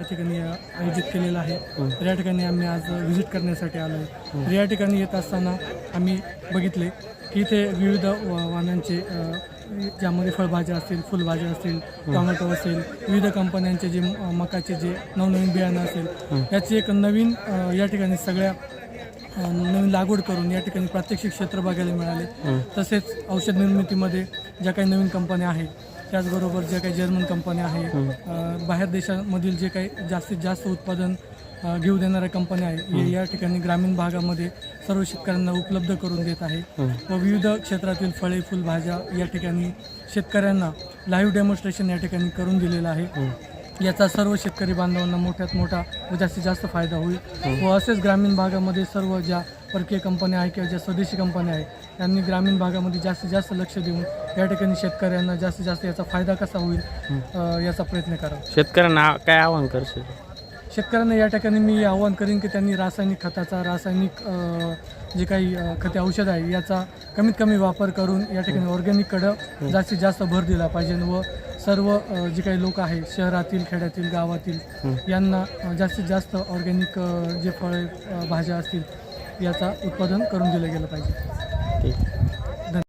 या ठिकाणी आयोजित केलेलं आहे. तर या ठिकाणी आम्ही आज व्हिजिट करण्यासाठी आलो आहे. तर या ठिकाणी येत असताना आम्ही बघितले की इथे विविध वाहनांचे ज्यामध्ये फळभाज्या असतील फुलभाज्या असतील टोमॅटो असेल विविध कंपन्यांचे जे मकाचे जे नवनवीन बियाणं असेल याची एक नवीन या ठिकाणी सगळ्या नवीन लागवड करून या ठिकाणी प्रात्यक्षिक क्षेत्र बघायला मिळाले. तसेच औषध निर्मितीमध्ये ज्या काही नवीन कंपन्या आहेत त्याचबरोबर ज्या काही जर्मन कंपन्या आहेत अ, बाहेर देशामधील जे काही जास्तीत जास्त उत्पादन घेऊ देणाऱ्या कंपन्या आहेत हे या ठिकाणी ग्रामीण भागामध्ये सर्व शेतकऱ्यांना उपलब्ध करून देत आहे. व विविध क्षेत्रातील फळे फुलभाज्या या ठिकाणी शेतकऱ्यांना लाईव्ह डेमॉन्स्ट्रेशन या ठिकाणी करून दिलेलं आहे. याचा सर्व शेतकरी बांधवांना मोठ्यात मोठा व जास्तीत जास्त फायदा होईल. व असेच ग्रामीण भागामध्ये सर्व ज्या परकीय कंपन्या आहेत किंवा ज्या स्वदेशी कंपन्या आहेत त्यांनी ग्रामीण भागामध्ये जास्तीत जास्त लक्ष देऊन या ठिकाणी शेतकऱ्यांना जास्तीत जास्त याचा फायदा कसा होईल अ, याचा प्रयत्न करावा. शेतकऱ्यांना काय आवाहन करशील? शेतकऱ्यांना या ठिकाणी मी आवाहन करीन की त्यांनी रासायनिक खताचा रासायनिक अ, जे काही अ, खते औषध आहे याचा कमीत कमी वापर करून या ठिकाणी ऑर्गॅनिककडं जास्तीत जास्त भर दिला पाहिजे व सर्व अ, जे काही लोक आहेत शहरातील खेड्यातील गावातील यांना अ, जास्तीत जास्त ऑर्गॅनिक जे फळे अ, भाज्या असतील याचा उत्पादन करून दिलं गेलं पाहिजे.